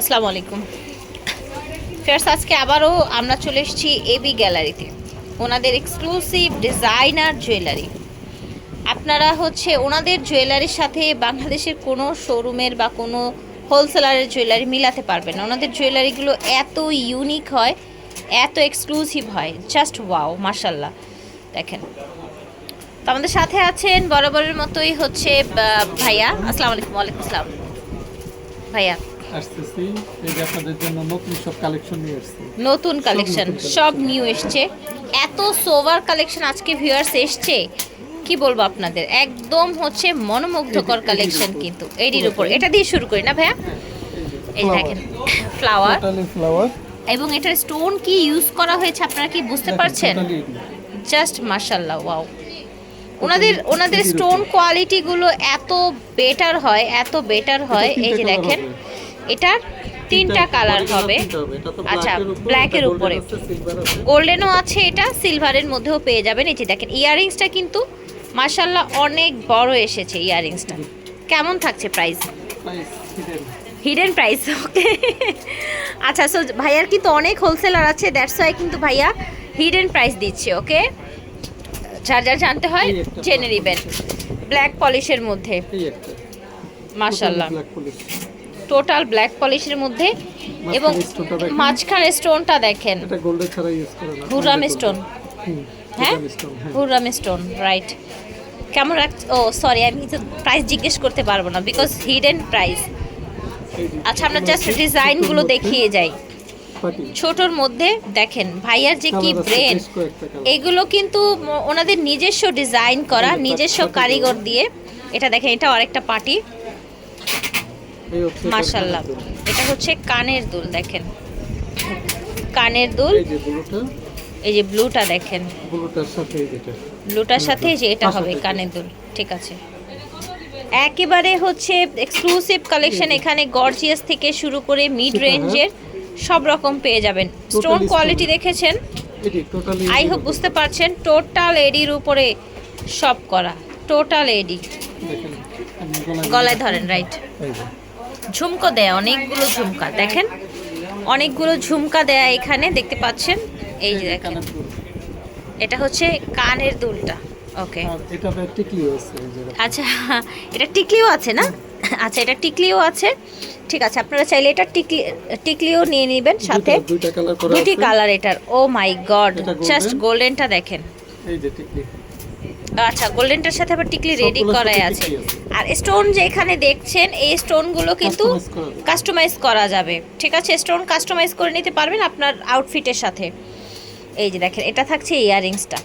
আসসালামু আলাইকুম। ফেয়ার্স আজকে আবারও আমরা চলে এসেছি এবি গ্যালারিতে ওনাদের এক্সক্লুসিভ ডিজাইনার জুয়েলারি আপনারা হচ্ছে ওনাদের জুয়েলারির সাথে বাংলাদেশের কোনো শোরুমের বা কোনো হোলসেলারের জুয়েলারি মিলাতে পারবেন না। ওনাদের জুয়েলারিগুলো এত ইউনিক হয়, এত এক্সক্লুসিভ হয়। জাস্ট ওয়াও মার্শাল্লাহ দেখেন। তো আমাদের সাথে আছেন বরাবরের মতোই হচ্ছে ভাইয়া। আসসালামু আলাইকুম, ওয়ালাইকুম আসসালাম। ভাইয়া আসতেছি এই যে আপনাদের জন্য নতুন সব কালেকশন নিয়ে এসেছি নতুন কালেকশন সব নিউ এসছে। এত সোভার কালেকশন আজকে ভিউয়ার্স এসছে। কি বলব আপনাদের? একদম হচ্ছে মনোমুগ্ধকর কালেকশন কিন্তু। এডির উপর। এটা দিয়ে শুরু করি না ভাইয়া? এই দেখেন ফ্লাওয়ার ফ্লাওয়ার এবং এটার স্টোন কি ইউজ করা হয়েছে আপনারা কি বুঝতে পারছেন? জাস্ট মাশাল্লাহ ওয়াও ওনাদের ওনাদের স্টোন কোয়ালিটিগুলো এত বেটার হয় এত বেটার হয়। এই যে দেখেন। এটার তিনটা কালার হবে। আচ্ছা, এর উপরে। গোল্ডেনও আছে এটা সিলভারের মধ্যেও পেয়ে যাবেন। এই যে দেখেন ইয়াররিংসটা কিন্তু মার্শাল্লাহ অনেক বড় এসেছে ইয়াররিংসটা কেমন থাকছে প্রাইস হিডেন প্রাইস ওকে আচ্ছা সো ভাইয়ার কিন্তু অনেক হোলসেলার আছে দ্যাটস ওয়াই কিন্তু ভাইয়া হিডেন প্রাইস দিচ্ছে ওকে যার যার জানতে হয় জেনে নেবেন। ব্ল্যাক পলিশের মধ্যে। এই টোটাল ব্ল্যাক পলিশের মধ্যে এবং মাঝখানে স্টোনটা দেখেন। এটা গোল্ডের ছাড়া ইউজ করে না। হুরাম স্টোন হ্যাঁ? হুরাম স্টোন রাইট কেমন রাখ ও সরি আমি তো প্রাইস জিজ্ঞেস করতে পারব না বিকজ হিডেন প্রাইস আচ্ছা আমরা জাস্ট ডিজাইনগুলো দেখিয়ে যাই। ছোটর মধ্যে দেখেন ভাইয়ার যে কি ব্রেন। এগুলো কিন্তু ওনাদের নিজস্ব ডিজাইন করা নিজস্ব কারিগর দিয়ে। এটা দেখেন এটা আরেকটা পার্টি মাশাল্লাহ এটা হচ্ছে কানের দুল দেখেন। কানের দুল। এই যে ব্লুটা। দেখেন। ব্লুটার সাথে যে এটা হবে কানের দুল। ঠিক আছে। একেবারে হচ্ছে এক্সক্লুসিভ কালেকশন এখানে গর্জিয়াস থেকে শুরু করে মিড রেঞ্জের সব রকম পেয়ে যাবেন। স্টোন কোয়ালিটি দেখেছেন? আই হোপ বুঝতে পারছেন টোটাল এডির উপরে সব করা। টোটাল এডি গলায় ধরেন রাইট ঝুমকো দেয় অনেকগুলো ঝুমকা। দেখেন অনেকগুলো ঝুমকা দেয়া এখানে দেখতে পাচ্ছেন? এই যে দেখেন। এটা হচ্ছে কানের দুলটা। ওকে আচ্ছা এটা টিকলিও আছে না? আচ্ছা এটা টিকলিও আছে। ঠিক আছে আপনারা চাইলে এটা টিকলি টিকলিও নিয়ে নেবেন সাথে। দুটি কালার এটার। ও মাই গড জাস্ট গোল্ডেনটা দেখেন। এই যে টিকলি। আচ্ছা গোল্ডেনটার সাথে আবার টিকলি রেডি করাই আছে। আর স্টোন যে এখানে দেখছেন এই স্টোনগুলো কিন্তু। কাস্টমাইজ করা যাবে। ঠিক আছে? স্টোন কাস্টমাইজ করে নিতে পারবেন আপনার আউটফিটের সাথে। এই যে দেখেন এটা থাকছে ইয়াররিংসটা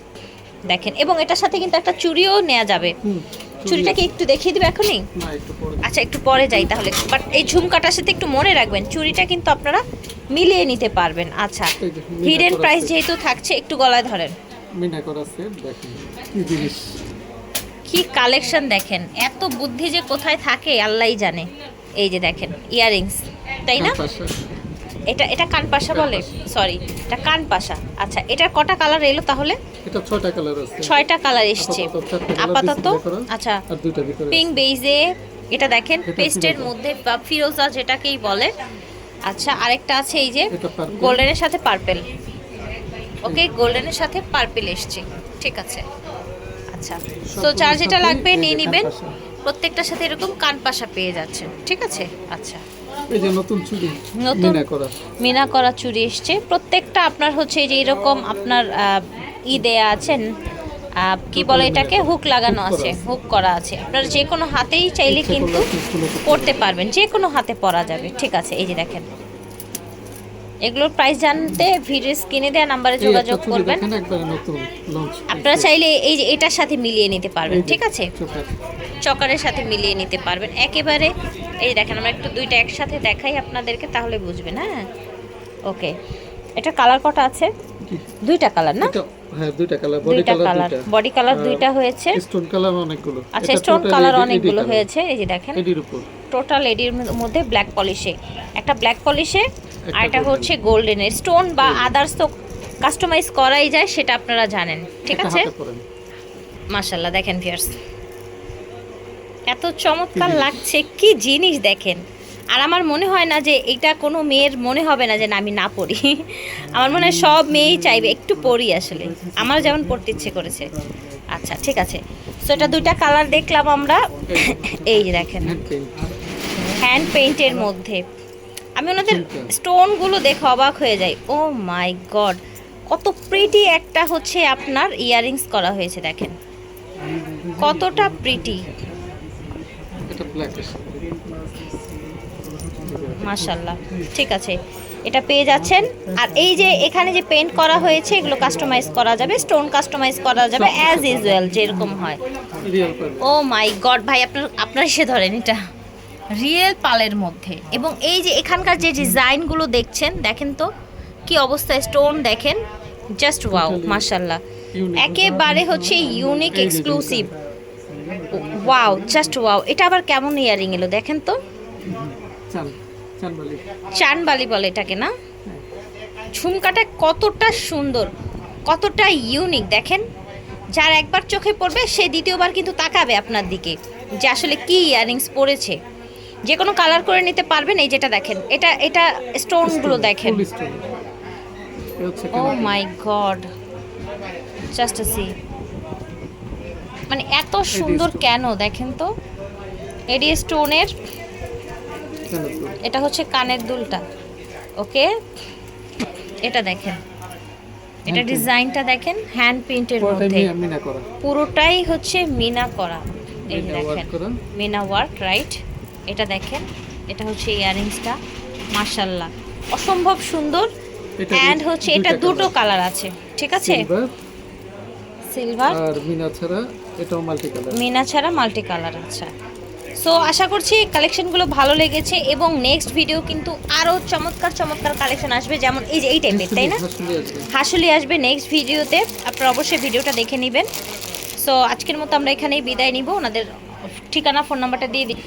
দেখেন এবং এটার সাথে কিন্তু একটা চুড়িও নেওয়া যাবে। চুড়িটা কি একটু দেখিয়ে দিবে এখনই? না একটু পরে আচ্ছা একটু পরে যাই তাহলে। বাট এই ঝুমকাটার সাথে একটু মনে রাখবেন চুড়িটা কিন্তু আপনারা মিলিয়ে নিতে পারবেন। আচ্ছা হিডেন প্রাইস যেহেতু থাকছে একটু গলায় ধরেন। মিনা করা আছে দেখেন। কি জিনিস? কি কালেকশন দেখেন? এত বুদ্ধি যে কোথায় থাকে আল্লাহই জানে। এই যে দেখেন ইয়াররিংস তাই না? এটা এটা কানপাশা বলে? সরি এটা কানপাশা। আচ্ছা এটার কটা কালার এলো তাহলে? এটা ছয়টা কালার আছে। ছয়টা কালার এসছে। আপাতত আচ্ছা আর দুইটা ভিতরে পিঙ্ক বেইজে এটা দেখেন পেস্টের মধ্যে বা ফিরোজা যেটাকেই বলে। আচ্ছা আরেকটা আছে এই যে এটা। গোল্ডেনের সাথে পার্পেল ওকে গোল্ডেনের সাথে পার্পেল এসছে। ঠিক আছে। আচ্ছা তো যার যেটা লাগবে নিয়ে নেবেন। প্রত্যেকটার সাথে এরকম কানপাশা পেয়ে যাচ্ছেন। ঠিক আছে? আচ্ছা। এই যে নতুন চুড়ি নতুন? মিনা করা। করা চুড়ি এসছে। প্রত্যেকটা আপনার হচ্ছে এই যে এরকম আপনার আহ, ই দেয়া আছেন আহ, কি বলে এটাকে? হুক লাগানো আছে। হুক করা আছে। আপনার যে কোনো হাতেই চাইলে কিন্তু পড়তে পারবেন। যে কোনো হাতে পরা যাবে। ঠিক আছে এই যে দেখেন। এগুলোর প্রাইস জানতে ভিডিও স্ক্রিনে দেওয়া নাম্বারে যোগাযোগ করবেন। আপনারা চাইলে এই যে এটার সাথে মিলিয়ে নিতে পারবেন ঠিক আছে? চকারের সাথে মিলিয়ে নিতে পারবেন। একেবারে এই দেখেন আমরা একটু দুইটা একসাথে দেখাই আপনাদেরকে তাহলে বুঝবেন হ্যাঁ? ওকে এটা কালার কটা আছে? দুইটা কালার না? হ্যাঁ দুইটা কালার বডি কালার দুইটা। বডি কালার দুইটা হয়েছে। স্টোন কালার অনেকগুলো। আচ্ছা স্টোন কালার অনেকগুলো হয়েছে এই যে দেখেন। এডির উপর। টোটাল এডির মধ্যে ব্ল্যাক পলিশে একটা ব্ল্যাক পলিশে আর এটা হচ্ছে গোল্ডেনের স্টোন বা আদার্স তো কাস্টমাইজ করাই যায় সেটা আপনারা জানেন। ঠিক আছে? মাশাল্লাহ দেখেন ভিয়ার্স এত চমৎকার লাগছে কি জিনিস দেখেন? আর আমার মনে হয় না যে এটা কোনো মেয়ের মনে হবে না যে না আমি না পড়ি। আমার মনে হয় সব মেয়েই চাইবে একটু পড়ি আসলে। আমার যেমন পড়তে ইচ্ছে করেছে। আচ্ছা ঠিক আছে। সো এটা দুইটা কালার দেখলাম আমরা। এই দেখেন। হ্যান্ড পেইন্ট পেইন্টের মধ্যে। আমি ওনাদের স্টোনগুলো দেখে অবাক হয়ে যাই। ও মাই গড কত প্রিটি একটা হচ্ছে আপনার ইয়াররিংস করা হয়েছে দেখেন। কতটা প্রিটি এটা মাশাল্লাহ ঠিক আছে। এটা পেয়ে যাচ্ছেন। আর এই যে এখানে যে পেন্ট করা হয়েছে এগুলো কাস্টমাইজ করা যাবে স্টোন কাস্টমাইজ করা যাবে অ্যাজ ইউজুয়াল যেরকম হয়। ও মাই গড ভাই আপনার আপনার এসে ধরেন এটা। রিয়েল পালের মধ্যে। এবং এই যে এখানকার যে ডিজাইনগুলো দেখছেন দেখেন তো কি অবস্থা স্টোন দেখেন। জাস্ট ওয়াও মাশাল্লাহ একেবারে হচ্ছে unique exclusive wow just wow এটা আবার কেমন ইয়ারিং এলো দেখেন তো। চানবালি। বলে এটাকে না? ঝুমকাটা কতটা সুন্দর কতটা ইউনিক দেখেন। যার একবার চোখে পড়বে সে দ্বিতীয়বার কিন্তু তাকাবে আপনার দিকে যে আসলে কি ইয়ারিংস পরেছে। যে কোনো কালার করে নিতে পারবেন এই যেটা দেখেন এটা এটা স্টোনগুলো দেখেন। Oh my god just see মানে এত সুন্দর কেন দেখেন তো? এডি স্টোনের এটা হচ্ছে কানের দুলটা। ওকে? এটা দেখেন। এটা ডিজাইনটা দেখেন হ্যান্ড প্রিন্টের মধ্যে। পুরোটাই হচ্ছে মিনা করা। এই দেখেন মিনা ওয়ার্ক রাইট এটা দেখেন এটা হচ্ছে ইয়ারিংসটা মাশাল্লাহ অসম্ভব সুন্দর। অ্যান্ড হচ্ছে এটা দুটো কালার আছে ঠিক আছে? সিলভার আর মিনা ছাড়া এটাও মাল্টি কালার মিনা ছাড়া মাল্টি কালার আচ্ছা। সো আশা করছি কালেকশনগুলো ভালো লেগেছে এবং নেক্সট ভিডিও কিন্তু আরও চমৎকার চমৎকার কালেকশন আসবে যেমন এই যে এই টাইপের তাই না? হাসুলি আসবে। নেক্সট ভিডিওতে আপনারা অবশ্যই ভিডিওটা দেখে নেবেন। সো আজকের মতো আমরা এখানেই বিদায় নিব। ওনাদের ঠিকানা ফোন নাম্বারটা দিয়ে দিই।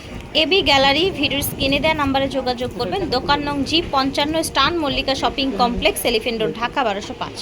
এবি গ্যালারি ভিডিওর স্ক্রিনে দেওয়া নাম্বারে যোগাযোগ করবেন। দোকান নং জি পঞ্চান্ন স্টান Mallika shopping complex Elephant Road Dhaka বারোশো পাঁচ।